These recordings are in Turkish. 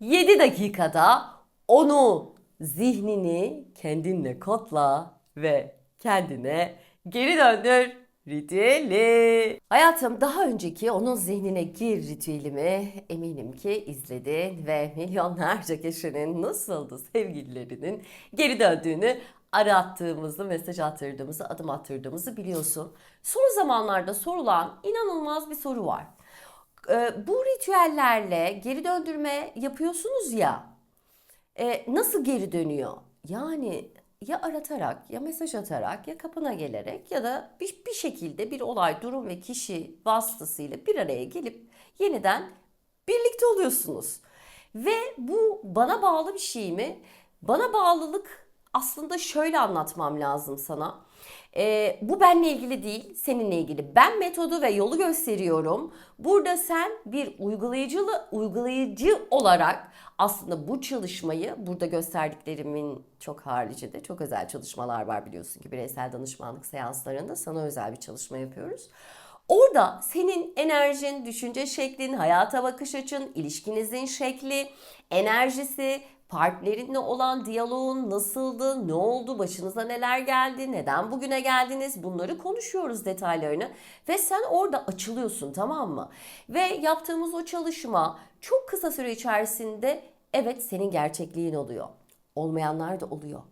7 dakikada onu, zihnini kendinle kodla ve kendine geri döndür ritüeli. Hayatım daha önceki onun zihnine gir ritüelimi eminim ki izledin ve milyonlarca kişinin nasıldı sevgililerinin geri döndüğünü arattığımızı, mesaj attırdığımızı, adım attırdığımızı biliyorsun. Son zamanlarda sorulan inanılmaz bir soru var. Ee, bu ritüellerle geri döndürme yapıyorsunuz ya. e, nasıl geri dönüyor? Yani ya aratarak, ya mesaj atarak, ya kapına gelerek ya da bir, bir şekilde bir olay, durum ve kişi vasıtasıyla bir araya gelip yeniden birlikte oluyorsunuz. Ve bu bana bağlı bir şey mi? Bana bağlılık aslında şöyle anlatmam lazım sana. Ee, bu benle ilgili değil, seninle ilgili. Ben metodu ve yolu gösteriyorum. Burada sen bir uygulayıcılı uygulayıcı olarak aslında bu çalışmayı burada gösterdiklerimin çok haricinde çok özel çalışmalar var biliyorsun ki bireysel danışmanlık seanslarında sana özel bir çalışma yapıyoruz. Orada senin enerjin, düşünce şeklin, hayata bakış açın, ilişkinizin şekli, enerjisi, partnerinle olan diyaloğun nasıldı, ne oldu, başınıza neler geldi, neden bugüne geldiniz bunları konuşuyoruz detaylarını ve sen orada açılıyorsun tamam mı? Ve yaptığımız o çalışma çok kısa süre içerisinde evet senin gerçekliğin oluyor. Olmayanlar da oluyor.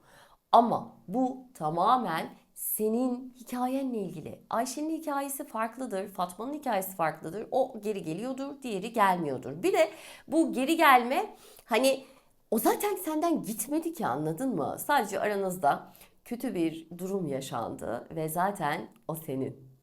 Ama bu tamamen senin hikayenle ilgili. Ayşe'nin hikayesi farklıdır, Fatma'nın hikayesi farklıdır. O geri geliyordur, diğeri gelmiyordur. Bir de bu geri gelme hani o zaten senden gitmedi ki anladın mı? Sadece aranızda kötü bir durum yaşandı ve zaten o senin.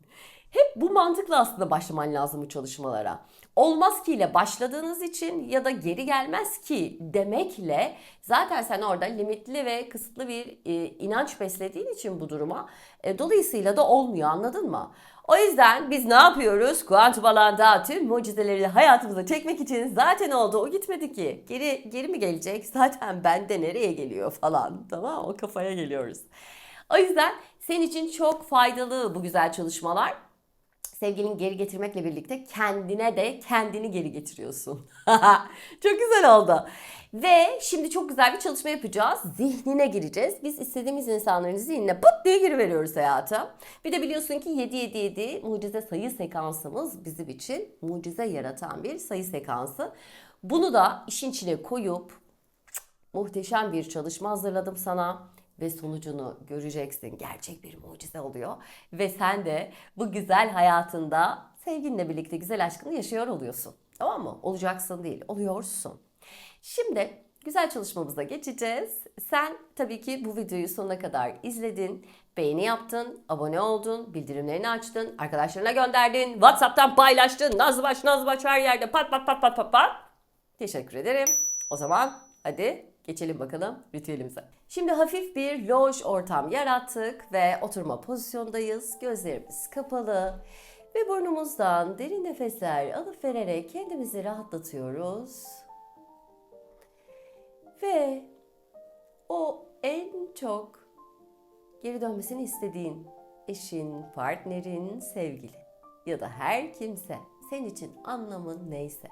Hep bu mantıkla aslında başlaman lazım bu çalışmalara. Olmaz ki ile başladığınız için ya da geri gelmez ki demekle zaten sen orada limitli ve kısıtlı bir e, inanç beslediğin için bu duruma e, dolayısıyla da olmuyor anladın mı? O yüzden biz ne yapıyoruz? Kuantum alanda tüm mucizeleri hayatımıza çekmek için zaten oldu. O gitmedi ki. Geri geri mi gelecek? Zaten bende nereye geliyor falan. Tamam o kafaya geliyoruz. O yüzden senin için çok faydalı bu güzel çalışmalar sevgilini geri getirmekle birlikte kendine de kendini geri getiriyorsun. çok güzel oldu. Ve şimdi çok güzel bir çalışma yapacağız. Zihnine gireceğiz. Biz istediğimiz insanların zihnine pıt diye giriveriyoruz hayata. Bir de biliyorsun ki 777 mucize sayı sekansımız bizim için mucize yaratan bir sayı sekansı. Bunu da işin içine koyup muhteşem bir çalışma hazırladım sana ve sonucunu göreceksin. Gerçek bir mucize oluyor ve sen de bu güzel hayatında sevginle birlikte güzel aşkını yaşıyor oluyorsun. Tamam mı? Olacaksın değil, oluyorsun. Şimdi güzel çalışmamıza geçeceğiz. Sen tabii ki bu videoyu sonuna kadar izledin, beğeni yaptın, abone oldun, bildirimlerini açtın, arkadaşlarına gönderdin, WhatsApp'tan paylaştın, Nazlı Baş, Nazlı Baş her yerde pat pat pat pat pat pat. Teşekkür ederim. O zaman hadi geçelim bakalım ritüelimize. Şimdi hafif bir loj ortam yarattık ve oturma pozisyondayız. Gözlerimiz kapalı ve burnumuzdan derin nefesler alıp vererek kendimizi rahatlatıyoruz. Ve o en çok geri dönmesini istediğin eşin, partnerin, sevgili ya da her kimse senin için anlamın neyse.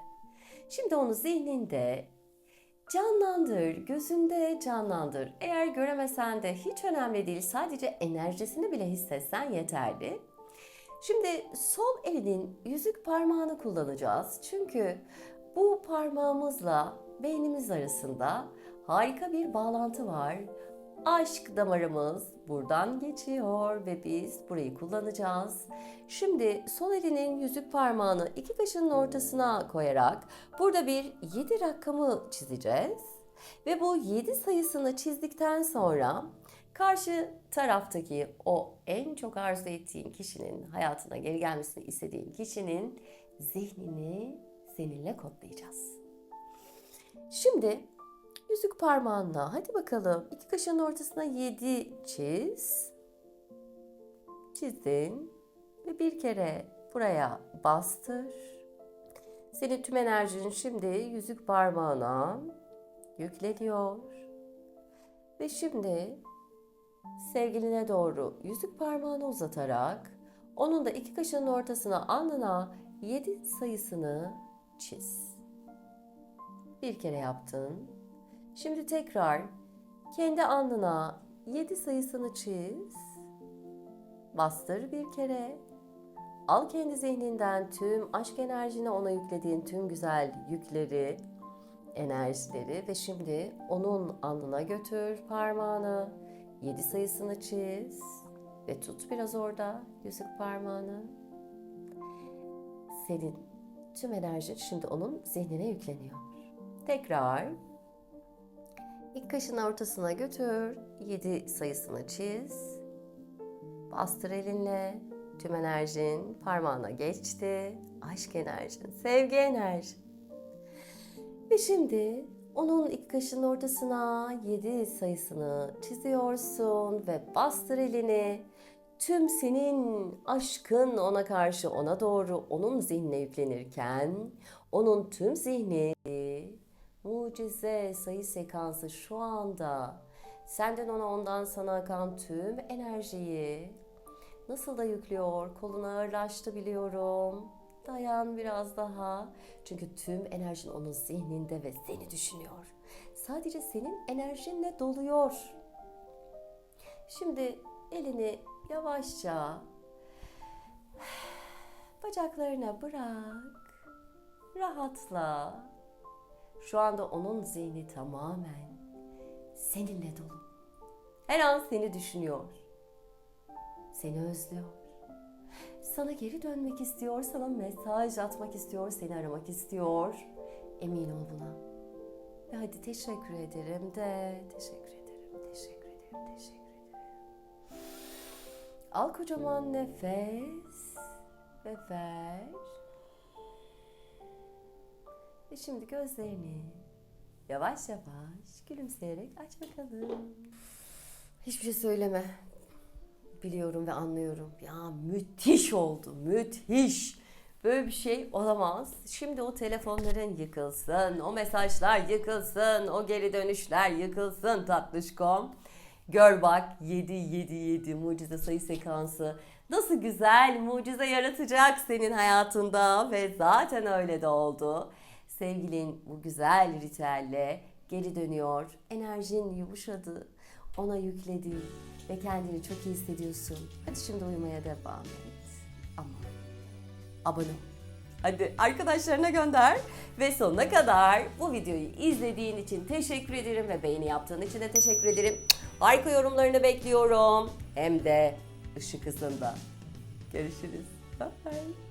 Şimdi onu zihninde canlandır, gözünde canlandır. Eğer göremesen de hiç önemli değil. Sadece enerjisini bile hissetsen yeterli. Şimdi sol elinin yüzük parmağını kullanacağız. Çünkü bu parmağımızla beynimiz arasında harika bir bağlantı var. Aşk damarımız buradan geçiyor ve biz burayı kullanacağız. Şimdi sol elinin yüzük parmağını iki kaşının ortasına koyarak burada bir 7 rakamı çizeceğiz. Ve bu 7 sayısını çizdikten sonra karşı taraftaki o en çok arzu ettiğin kişinin hayatına geri gelmesini istediğin kişinin zihnini seninle kodlayacağız. Şimdi yüzük parmağınla hadi bakalım iki kaşın ortasına 7 çiz. Çizdin ve bir kere buraya bastır. Senin tüm enerjin şimdi yüzük parmağına yükleniyor. Ve şimdi sevgiline doğru yüzük parmağını uzatarak onun da iki kaşının ortasına alnına 7 sayısını çiz. Bir kere yaptın. Şimdi tekrar kendi alnına 7 sayısını çiz. Bastır bir kere. Al kendi zihninden tüm aşk enerjini ona yüklediğin tüm güzel yükleri, enerjileri ve şimdi onun alnına götür parmağını. 7 sayısını çiz ve tut biraz orada yüzük parmağını. Senin tüm enerjin şimdi onun zihnine yükleniyor. Tekrar kaşın ortasına götür. 7 sayısını çiz. Bastır elinle. Tüm enerjin parmağına geçti. Aşk enerjin, sevgi enerjin. Ve şimdi onun ilk kaşın ortasına 7 sayısını çiziyorsun ve bastır elini. Tüm senin aşkın ona karşı ona doğru onun zihnine yüklenirken onun tüm zihni mucize sayı sekansı şu anda. Senden ona ondan sana akan tüm enerjiyi nasıl da yüklüyor? Koluna ağırlaştı biliyorum. Dayan biraz daha. Çünkü tüm enerjin onun zihninde ve seni düşünüyor. Sadece senin enerjinle doluyor. Şimdi elini yavaşça bacaklarına bırak. Rahatla şu anda onun zihni tamamen seninle dolu. Her an seni düşünüyor. Seni özlüyor. Sana geri dönmek istiyor, sana mesaj atmak istiyor, seni aramak istiyor. Emin ol buna. Ve hadi teşekkür ederim de, teşekkür ederim, teşekkür ederim, teşekkür ederim. Al kocaman nefes ve ver. Ve şimdi gözlerini yavaş yavaş gülümseyerek aç bakalım. Hiçbir şey söyleme. Biliyorum ve anlıyorum. Ya müthiş oldu, müthiş. Böyle bir şey olamaz. Şimdi o telefonların yıkılsın, o mesajlar yıkılsın, o geri dönüşler yıkılsın tatlışkom. Gör bak 7 7 7 mucize sayı sekansı nasıl güzel mucize yaratacak senin hayatında ve zaten öyle de oldu. Sevgilin bu güzel ritüelle geri dönüyor. Enerjin yumuşadı. Ona yükledi ve kendini çok iyi hissediyorsun. Hadi şimdi uyumaya devam et. Ama abone. Hadi arkadaşlarına gönder ve sonuna kadar bu videoyu izlediğin için teşekkür ederim ve beğeni yaptığın için de teşekkür ederim. Harika yorumlarını bekliyorum. Hem de ışık hızında. Görüşürüz. Bye.